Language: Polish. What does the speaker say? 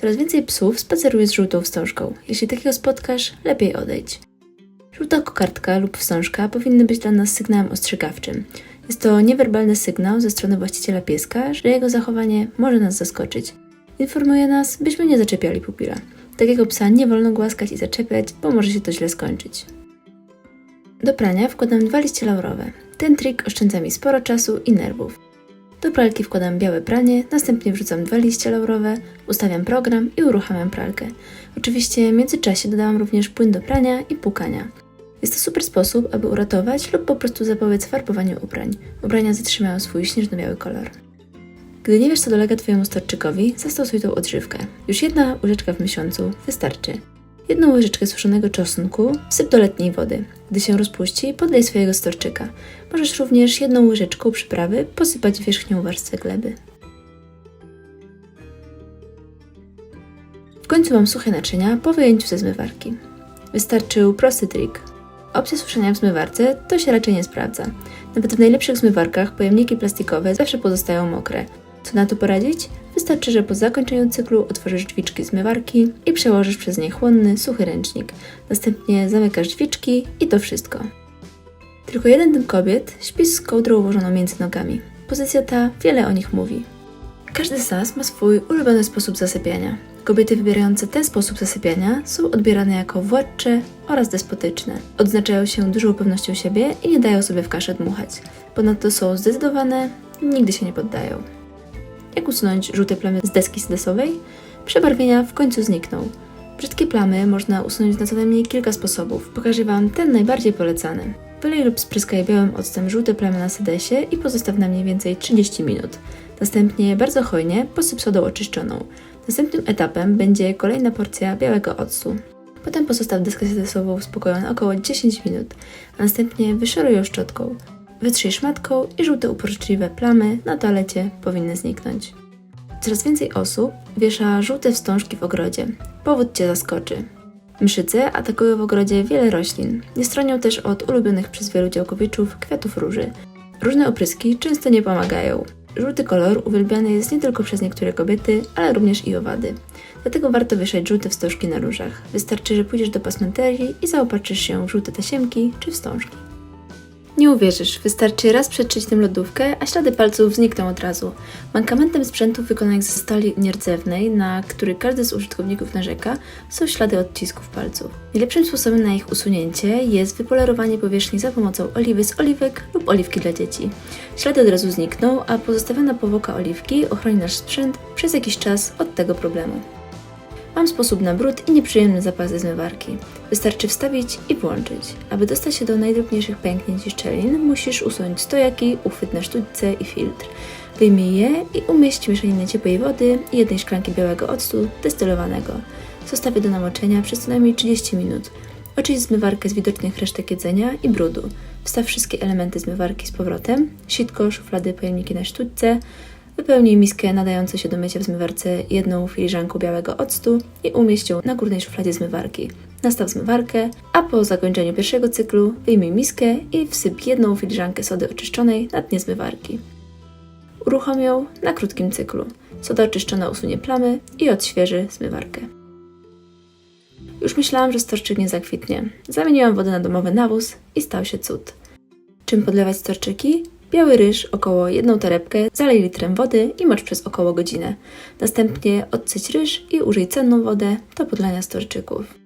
Coraz więcej psów spaceruje z żółtą wstążką. Jeśli takiego spotkasz, lepiej odejdź. Żółta kokardka lub wstążka powinny być dla nas sygnałem ostrzegawczym. Jest to niewerbalny sygnał ze strony właściciela pieska, że jego zachowanie może nas zaskoczyć. Informuje nas, byśmy nie zaczepiali pupila. Takiego psa nie wolno głaskać i zaczepiać, bo może się to źle skończyć. Do prania wkładam dwa liście laurowe. Ten trik oszczędza mi sporo czasu i nerwów. Do pralki wkładam białe pranie, następnie wrzucam dwa liście laurowe, ustawiam program i uruchamiam pralkę. Oczywiście w międzyczasie dodałam również płyn do prania i płukania. Jest to super sposób, aby uratować lub po prostu zapobiec farbowaniu ubrań. Ubrania zatrzymają swój śnieżno-biały kolor. Gdy nie wiesz, co dolega Twojemu storczykowi, zastosuj tą odżywkę. Już jedna łyżeczka w miesiącu wystarczy. Jedną łyżeczkę suszonego czosnku wsyp do letniej wody. Gdy się rozpuści, podlej swojego storczyka. Możesz również jedną łyżeczką przyprawy posypać wierzchnią warstwę gleby. W końcu mam suche naczynia po wyjęciu ze zmywarki. Wystarczył prosty trik. Opcja suszenia w zmywarce to się raczej nie sprawdza. Nawet w najlepszych zmywarkach pojemniki plastikowe zawsze pozostają mokre. Co na to poradzić? Wystarczy, że po zakończeniu cyklu otworzysz drzwiczki zmywarki i przełożysz przez nie chłonny, suchy ręcznik. Następnie zamykasz drzwiczki i to wszystko. Tylko jeden ten kobiet śpi z kołdrą ułożoną między nogami. Pozycja ta wiele o nich mówi. Każdy sas ma swój ulubiony sposób zasypiania. Kobiety wybierające ten sposób zasypiania są odbierane jako władcze oraz despotyczne. Odznaczają się dużą pewnością siebie i nie dają sobie w kaszę dmuchać. Ponadto są zdecydowane, nigdy się nie poddają. Jak usunąć żółte plamy z deski sedesowej? Przebarwienia w końcu znikną. Brzydkie plamy można usunąć na co najmniej kilka sposobów. Pokażę Wam ten najbardziej polecany. Wylej lub spryskaj białym octem żółte plamy na sedesie i pozostaw na mniej więcej 30 minut. Następnie bardzo hojnie posyp sodą oczyszczoną. Następnym etapem będzie kolejna porcja białego octu. Potem pozostaw deskę sedesową w spokoju około 10 minut, a następnie wyszoruj ją szczotką. Wytrzyj szmatką i żółte uporczywe plamy na toalecie powinny zniknąć. Coraz więcej osób wiesza żółte wstążki w ogrodzie. Powód Cię zaskoczy. Mszyce atakują w ogrodzie wiele roślin. Nie stronią też od ulubionych przez wielu działkowiczów kwiatów róży. Różne opryski często nie pomagają. Żółty kolor uwielbiany jest nie tylko przez niektóre kobiety, ale również i owady. Dlatego warto wieszać żółte wstążki na różach. Wystarczy, że pójdziesz do pasmenterii i zaopatrzysz się w żółte tasiemki czy wstążki. Nie uwierzysz, wystarczy raz przetrzeć tym lodówkę, a ślady palców znikną od razu. Mankamentem sprzętów wykonanych ze stali nierdzewnej, na który każdy z użytkowników narzeka, są ślady odcisków palców. Najlepszym sposobem na ich usunięcie jest wypolerowanie powierzchni za pomocą oliwy z oliwek lub oliwki dla dzieci. Ślady od razu znikną, a pozostawiona powłoka oliwki ochroni nasz sprzęt przez jakiś czas od tego problemu. Mam sposób na brud i nieprzyjemny zapach ze zmywarki. Wystarczy wstawić i włączyć. Aby dostać się do najdrobniejszych pęknięć i szczelin, musisz usunąć stojaki, uchwyt na sztućce i filtr. Wyjmij je i umieść mieszaninę ciepłej wody i jednej szklanki białego octu destylowanego. Zostawię do namoczenia przez co najmniej 30 minut. Oczyść zmywarkę z widocznych resztek jedzenia i brudu. Wstaw wszystkie elementy zmywarki z powrotem, sitko, szuflady, pojemniki na sztućce, Wypełnij miskę nadającą się do mycia w zmywarce jedną filiżanką białego octu i umieść ją na górnej szufladzie zmywarki. Nastaw zmywarkę, a po zakończeniu pierwszego cyklu wyjmij miskę i wsyp jedną filiżankę sody oczyszczonej na dnie zmywarki. Uruchom ją na krótkim cyklu. Soda oczyszczona usunie plamy i odświeży zmywarkę. Już myślałam, że storczyk nie zakwitnie. Zamieniłam wodę na domowy nawóz i stał się cud. Czym podlewać storczyki? Biały ryż, około jedną torebkę, zalej litrem wody i mocz przez około godzinę. Następnie odsyć ryż i użyj cenną wodę do podlania storczyków.